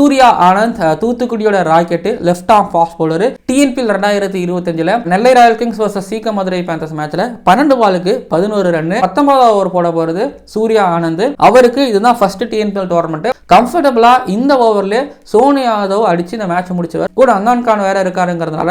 Surya Anand தூத்துக்குடியோட rocket left arm fast bowler TNPL ரெண்டாயிரத்தி இருபத்தஞ்சில் Nellai royal kings versus Siechem Madurai panthers மேட்ச்ல பன்னெண்டு பாலுக்கு பதினோரு ரன் பத்தொன்பதாவது ஓவர் போட போகிறது சூர்யா ஆனந்த். அவருக்கு இதுதான் ஃபர்ஸ்ட் டிஎன்பிஎல் டோர்னமெண்ட் கம்ஃபர்டபுளா இந்த ஓவர்ல சோனி யாதவ் அடிச்சு இந்த மேட்ச் முடிச்சவர். கூட அங்கான் கான் வேற இருக்காருங்கிறதுனால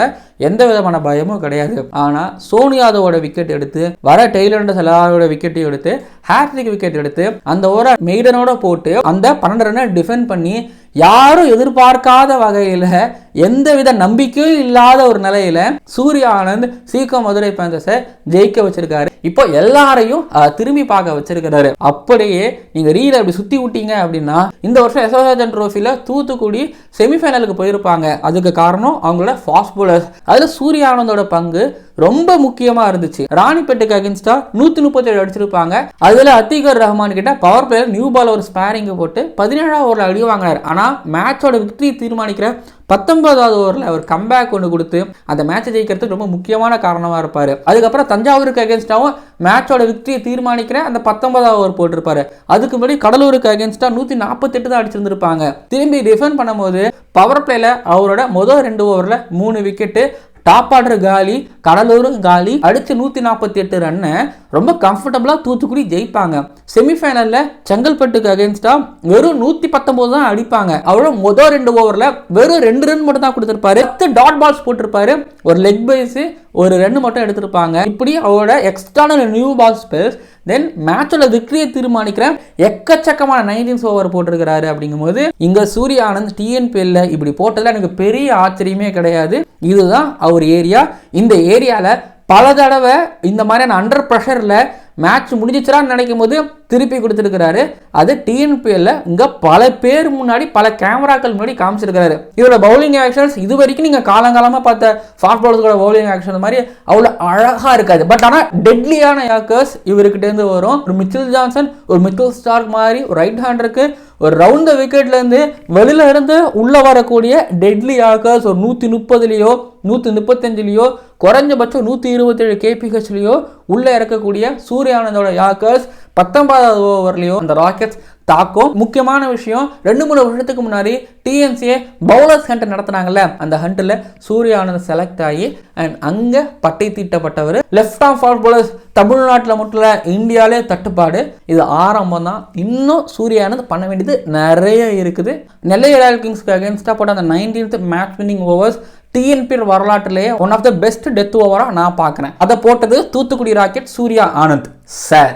எந்த விதமான பயமும் கிடையாது. ஆனா சோனி யாதவோட விக்கெட் எடுத்து வர டெய்லர் எல்லாரோட விக்கெட்டையும் எடுத்து ஹேட்ரிக் விக்கெட் எடுத்து அந்த ஓவரை மெய்டனோட போட்டு அந்த பன்னெண்டு ரன்னை டிஃபெண்ட் பண்ணி யாரும் எதிர்பார்க்காத வகையில் எந்தவித நம்பிக்கையும் இல்லாத ஒரு நிலையில சூர்யா ஆனந்த் சீக்க மதுரை பேந்தர்ஸை ஜெயிக்க வச்சிருக்காரு. இப்போ எல்லாரையும் திரும்பி பார்க்க வச்சிருக்கிறாரு. அப்படியே நீங்க ரீல அப்படி சுத்தி விட்டீங்க அப்படின்னா இந்த வருஷம் எஸ்ஓராஜன் ட்ரோஃபில தூத்துக்குடி செமிஃபைனலுக்கு போயிருப்பாங்க. அதுக்கு காரணம் அவங்களோட ஃபாஸ்ட் போலர்ஸ் அதுல சூர்யா ஆனந்தோட பங்கு ரொம்ப முக்கியமா இருந்துச்சு. ராணிப்பேட்டுக்கு அகேன்ஸ்டா நூத்தி முப்பத்தி ஏழு அடிச்சிருப்பாங்க. அதுல அத்திகர் ரஹ்மான் கிட்ட பவர் பிளேயர் நியூ பால் ஒரு ஸ்பேரிங் போட்டு பதினேழாவது ஓவரில் அடி வாங்கினார் ஆனா மேட்சோட விக்டரி தீர்மானிக்கிற பத்தொன்பதாவது ஓவரில் அவர் கம்பேக் ஒன்று கொடுத்து அந்த மேட்சை ஜெயிக்கிறதுக்கு ரொம்ப முக்கியமான காரணமாக இருப்பார். அதுக்கப்புறம் தஞ்சாவூருக்கு அகேன்ஸ்டாகவும் மேட்சோட விக்டரியை தீர்மானிக்கிற அந்த பத்தொன்பதாவது ஓவர் போட்டிருப்பாரு. அதுக்கு முன்னாடி கடலூருக்கு அகேன்ஸ்டாக நூற்றி நாற்பத்தெட்டு தான் அடிச்சிருந்திருப்பாங்க. திரும்பி டிஃபெண்ட் பண்ணும்போது பவர் பிளேல அவரோட முதல் ரெண்டு ஓவரில் மூணு விக்கெட்டு டாப் ஆர்டர் காலி கடலூரும் காலி அடிச்சு நூற்றி நாற்பத்தி எட்டு ரன்னு ரொம்ப கம்ஃபர்டபுளாக தூத்துக்குடி ஜெயிப்பாங்க. செமிஃபைனலில் செங்கல்பட்டுக்கு அகேன்ஸ்டாக வெறும் நூற்றி பத்தொம்போது தான் அடிப்பாங்க. அவரும் முதல் ரெண்டு ஓவரில் வெறும் ரெண்டு ரன் மட்டும் தான் கொடுத்துருப்பாரு. பத்து டாட் பால்ஸ் போட்டிருப்பாரு. ஒரு லெக் பைஸு ஒரு ரன் மட்டும் எடுத்திருப்பாங்க. இப்படி அவரோட external new ball spells then மேட்சோட விக்டரியை தீர்மானிக்கிற எக்கச்சக்கமான நைன்டீன்ஸ் ஓவர் போட்டிருக்கிறாரு அப்படிங்கும்போது இங்கே சூரிய ஆனந்த் டிஎன்பிஎல்ல இப்படி போட்டதில் எனக்கு பெரிய ஆச்சரியமே கிடையாது. இதுதான் அவர் ஏரியா இந்த ஏரியால பல தடவை இந்த மாதிரியான அண்டர் ப்ரெஷரில் மேட்ச் முடிஞ்சிச்சான்னு நினைக்கும் போது திருப்பி கொடுத்துருக்கிறாரு. அது டிஎன்பிஎல்ல இங்க பல பேர் முன்னாடி பல கேமராக்கள் முன்னாடி காமிச்சிருக்கிறாரு. இதோட பவுலிங் ஆக்ஷன்ஸ் இது வரைக்கும் நீங்க காலங்காலமா பார்த்த ஃபாஸ்ட் பவுலர்ஸோட பவுலிங் ஆக்ஷன் மாதிரி அவ்வளோ அழகா இருக்காது. பட் ஆனா டெட்லியான யாக்கர்ஸ் இவர்கிட்ட இருந்து வரும். ஒரு மிச்சில் ஜான்சன் ஒரு மிச்சில் ஸ்டார்க் மாதிரி ஒரு ரைட் ஹேண்டருக்கு ஒரு ரவுண்ட் விக்கெட்ல இருந்து வெளியில இருந்து உள்ள வரக்கூடிய டெட்லி ஆக்கர்ஸ் ஒரு நூத்தி முப்பதுலயோ நூத்தி முப்பத்தஞ்சுலயோ குறைஞ்சபட்சம் நூத்தி இருபத்தேழு கேபிஹெச்லேயோ உள்ள இறக்கக்கூடிய சூர்யானந்தோட யாக்கர்ஸ் பத்தொன்பதாவது ஓவர்லயோ அந்த ராக்கெட்ஸ் தாக்கும். முக்கியமான விஷயம் ரெண்டு மூணு வருஷத்துக்கு முன்னாடி டிஎன்சிஏ பவுலர்ஸ் ஹண்ட் நடத்தினாங்கல்ல அந்த ஹண்ட்ல சூர்யா ஆனந்த் செலக்ட் ஆகி அண்ட் அங்க பட்டை தீட்டப்பட்டவர். லெஃப்ட் ஆஃப் ஃபாஸ்ட் பவுலர்ஸ் தமிழ்நாட்டில் மட்டும் இல்லை இந்தியாவிலே தட்டுப்பாடு. இது ஆரம்பம் தான். இன்னும் சூர்யா ஆனந்த் பண்ண வேண்டியது நிறைய இருக்குது. நெல்லை ராயல் கிங்ஸ்க்கு அகேன்ஸ்டாக போட்ட அந்த nineteenth match winning overs TNP வரலாற்றிலேயே one of the best death ஓவராக நான் பார்க்குறேன். அதை போட்டது தூத்துக்குடி ராக்கெட் சூர்யா ஆனந்த். சார்